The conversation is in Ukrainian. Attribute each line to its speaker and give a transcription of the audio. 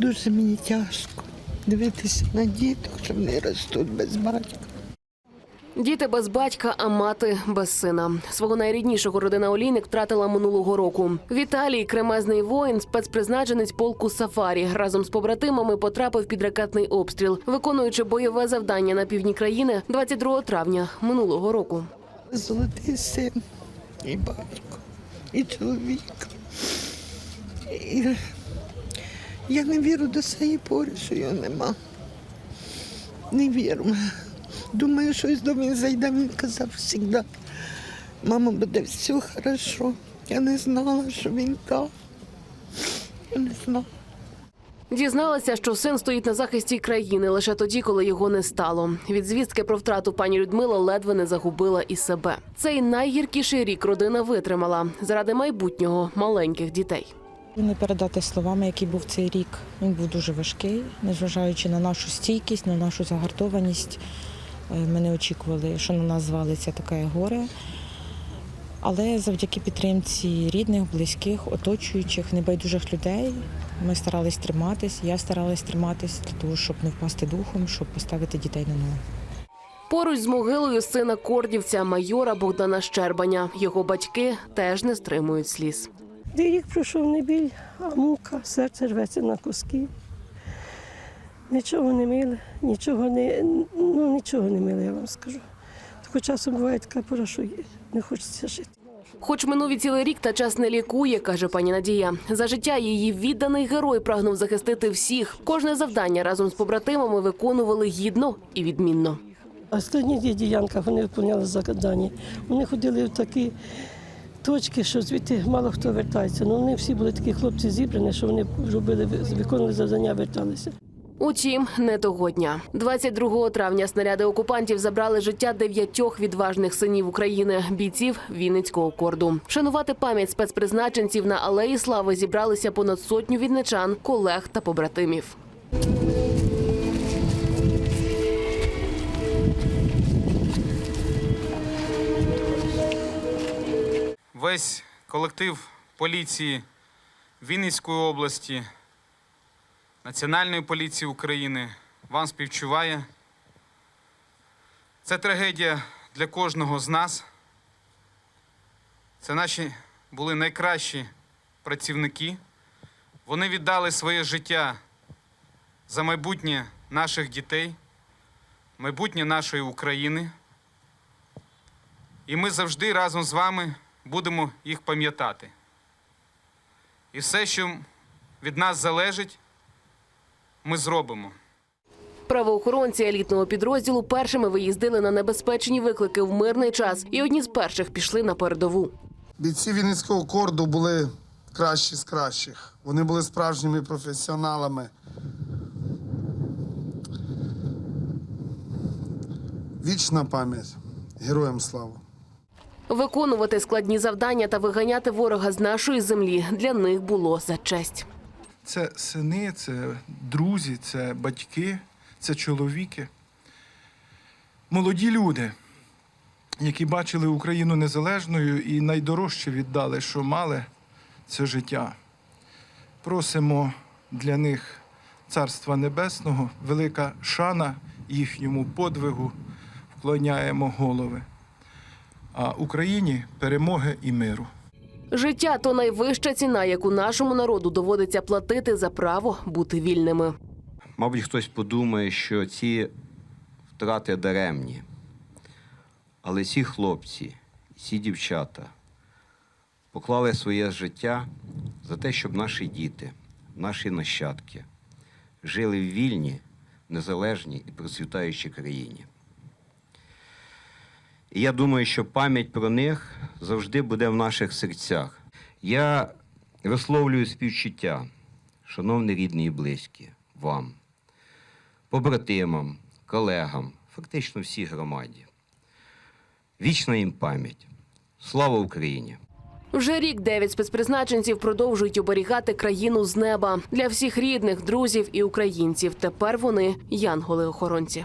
Speaker 1: Дуже мені тяжко дивитися на діток, що вони ростуть без батька.
Speaker 2: Діти без батька, а мати без сина. Свого найріднішого родина Олійник втратила минулого року. Віталій, кремезний воїн, спецпризначенець полку Сафарі, разом з побратимами потрапив під ракетний обстріл, виконуючи бойове завдання на півдні країни 22 травня минулого року.
Speaker 1: Золотий син і батько, і чоловік. І я не вірю до цієї пори, що його нема. Не вірю. Думаю, що із дому він зайде, він казав завжди. Мама, буде все хорошо. Я не знала, що він там. Я не знала.
Speaker 2: Дізналася, що син стоїть на захисті країни лише тоді, коли його не стало. Від звістки про втрату пані Людмила ледве не загубила і себе. Цей найгіркіший рік родина витримала заради майбутнього маленьких дітей.
Speaker 3: Не передати словами, який був цей рік. Він був дуже важкий, незважаючи на нашу стійкість, на нашу загартованість. Е, Ми не очікували, що на нас звалиться таке горе. Але завдяки підтримці рідних, близьких, оточуючих, небайдужих людей ми старались триматись. Я старалась триматись для того, щоб не впасти духом, щоб поставити дітей на ноги.
Speaker 2: Поруч з могилою сина кордівця майора Богдана Щербаня. Його батьки теж не стримують сліз.
Speaker 4: Рік пройшов не біль, а мука, серце рветься на куски. Нічого не миле, нічого не, ну, нічого не миле, я вам скажу. Тако часом буває така пора, що не хочеться жити.
Speaker 2: Хоч минув і цілий рік, та час не лікує, каже пані Надія. За життя її відданий герой прагнув захистити всіх. Кожне завдання разом з побратимами виконували гідно і відмінно.
Speaker 4: Останні дві ділянка вони виконували завдання. Вони ходили в такі точки, що звідти мало хто вертається. Ну, вони всі були такі хлопці зібрані, що вони робили, виконували завдання, верталися.
Speaker 2: Утім, не того дня. 22 травня снаряди окупантів забрали життя дев'ятьох відважних синів України, бійців Вінницького корду. Шанувати пам'ять спецпризначенців на алеї слави зібралися понад сотню відничан, колег та побратимів.
Speaker 5: Весь колектив поліції Вінницької області, Національної поліції України вам співчуває. Це трагедія для кожного з нас. Це наші були найкращі працівники. Вони віддали своє життя за майбутнє наших дітей, майбутнє нашої України. І ми завжди разом з вами будемо їх пам'ятати. І все, що від нас залежить, ми зробимо.
Speaker 2: Правоохоронці елітного підрозділу першими виїздили на небезпечні виклики в мирний час, і одні з перших пішли на передову.
Speaker 6: Бійці Вінницького корду були кращі з кращих. Вони були справжніми професіоналами. Вічна пам'ять. Героям слава.
Speaker 2: Виконувати складні завдання та виганяти ворога з нашої землі для них було за честь.
Speaker 7: Це сини, це друзі, це батьки, це чоловіки. Молоді люди, які бачили Україну незалежною і найдорожче віддали, що мали, це життя. Просимо для них Царства Небесного, велика шана їхньому подвигу, вклоняємо голови. А Україні перемоги і миру.
Speaker 2: Життя то найвища ціна, яку нашому народу доводиться платити за право бути вільними.
Speaker 8: Мабуть, хтось подумає, що ці втрати даремні. Але ці хлопці, ці дівчата поклали своє життя за те, щоб наші діти, наші нащадки жили в вільній, незалежній і процвітаючій країні. І я думаю, що пам'ять про них завжди буде в наших серцях. Я висловлюю співчуття, шановні рідні і близькі, вам, побратимам, колегам, фактично всій громаді. Вічна їм пам'ять. Слава Україні!
Speaker 2: Вже рік дев'ять спецпризначенців продовжують оберігати країну з неба для всіх рідних, друзів і українців. Тепер вони янголи-охоронці.